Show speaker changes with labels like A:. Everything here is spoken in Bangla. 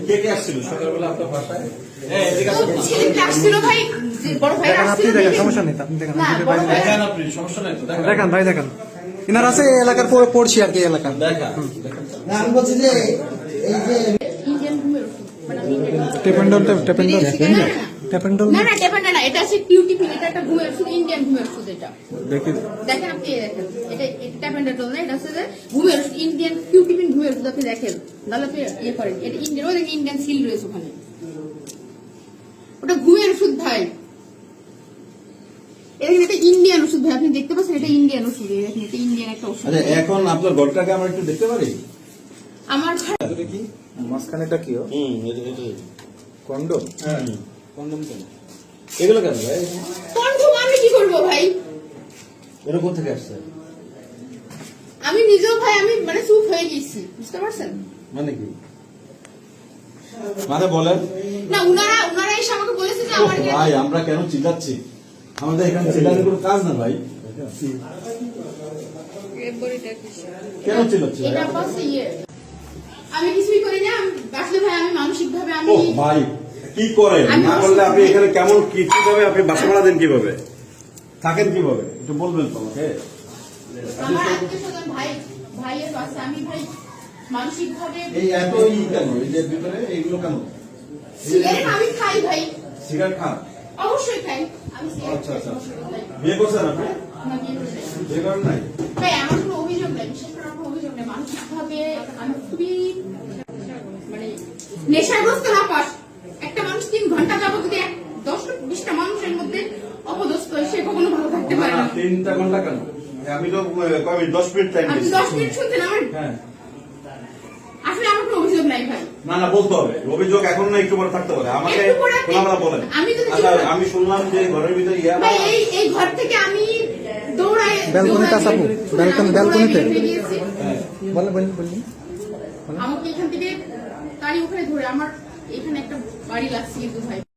A: কে কে আসছিল? সকালবেলা আপনার বাসায়? হ্যাঁ
B: দেখান
C: ভাই-
A: দেখেন
B: ইনার আছে এই এলাকার পর পড়ছি আর কি
C: এলাকা
B: টেপেন্ডল টেপেন্ডল
C: না, না, না।
B: টেপেন্ডল
C: না না এটা আছে কিউটি এটা একটা ঘুমের ওষুধ ইন্ডিয়ান ঘুমের ওষুধ এটা।
B: দেখি।
C: দেখেন আপনি দেখেন এটা এটা ট্যাপেন্ডাটল না এটা হচ্ছে যে ঘুমের ওষুধ ইন্ডিয়ান কিউটি ঘুমের ওষুধ আপনি দেখেন। তাহলে আপনি ইয়ে করেন এটা ইন্ডিয়ান ওই দেখেন ইন্ডিয়ান সিল রয়েছে ওখানে। ওটা ঘুমের ওষুধ ভাই। এটা ইন্ডিয়ান ওষুধ ভাই আপনি দেখতে পাচ্ছেন এটা ইন্ডিয়ান ওষুধ এটা ইন্ডিয়ান একটা ওষুধ।
A: আচ্ছা এখন আপনার ঘরটাকে আমরা একটু দেখতে পারি?
C: আমার
A: এটা কি?
B: মাঝখানেটা কি
A: হুম এটা এটা
B: কন্ডম?
A: হ্যাঁ। কন্ডম কেন? এগুলো কেন ভাই?
C: আমি কি করব ভাই?
A: এরকম থেকে আসছে?
C: আমি নিজেও ভাই আমি মানে চুপ হয়ে গেছি বুঝতে পারছেন?
A: মানে কি? মানে বলেন।
C: না উনারা উনারা এসে আমাকে বলেছে যে আমার
A: ভাই আমরা কেন চিল্লাচ্ছি? আমাদের এখানে চিল্লানোর কোনো কাজ না ভাই। কেন চিল্লাচ্ছি ভাই?
C: আমি কিছুই করি না আসলে ভাই আমি মানসিক ভাবে আমি
A: ভাই কি করেন? না করলে আপনি এখানে কেমন কি কীভাবে আপনি বাসা ভাড়া দেন কীভাবে? থাকেন কীভাবে? একটু বলবেন তো আমাকে।
C: আমার আত্মীয় স্বজন ভাই ভাইয়ের পাশে আমি ভাই মানসিক ভাবে
A: এই এত ই কেন? এই যে ভিতরে এইগুলো কেন?
C: সিগারেট আমি খাই ভাই।
A: সিগারেট খান?
C: অবশ্যই খাই। আমি
A: আচ্ছা, আচ্ছা, আচ্ছা। বিয়ে করছেন আপনি?
C: বিয়ে নাই।
A: করেন নাই?
C: ভাই আমার কোনো অভিযোগ নাই বিশেষ করে আমার অভিযোগ নেই। মানসিক ভাবে আমি খুবই মানে নেশাগ্রস্ত না পাস। অপদস্থ সে কখনো ভালো থাকতে পারে না।
A: তিনটা ঘণ্টা কেন? আমি তো দশ মিনিট টাইম
C: আপনি দশ মিনিট শুনছেন আমার?
A: হ্যাঁ।
C: আসলে আমার কোনো অভিযোগ নাই ভাই।
A: না না বলতে হবে। অভিযোগ এখন না একটু পরে থাকতে পারে আমাকে খোলামেলা বলেন।
C: আমি
A: আচ্ছা আমি শুনলাম যে ঘরের ভিতরে ইয়া
C: ভাই এই এই ঘর থেকে আমি দৌড়াই
B: ব্যালকনিতে আসাবো? ব্যালকনি- ব্যালকনিতে? বলেন বলেন বলেন।
C: আমাকে এখান থেকে ওখানে ধরে। আমার এখানে একটা বাড়ি লাগছে কিন্তু ভাই।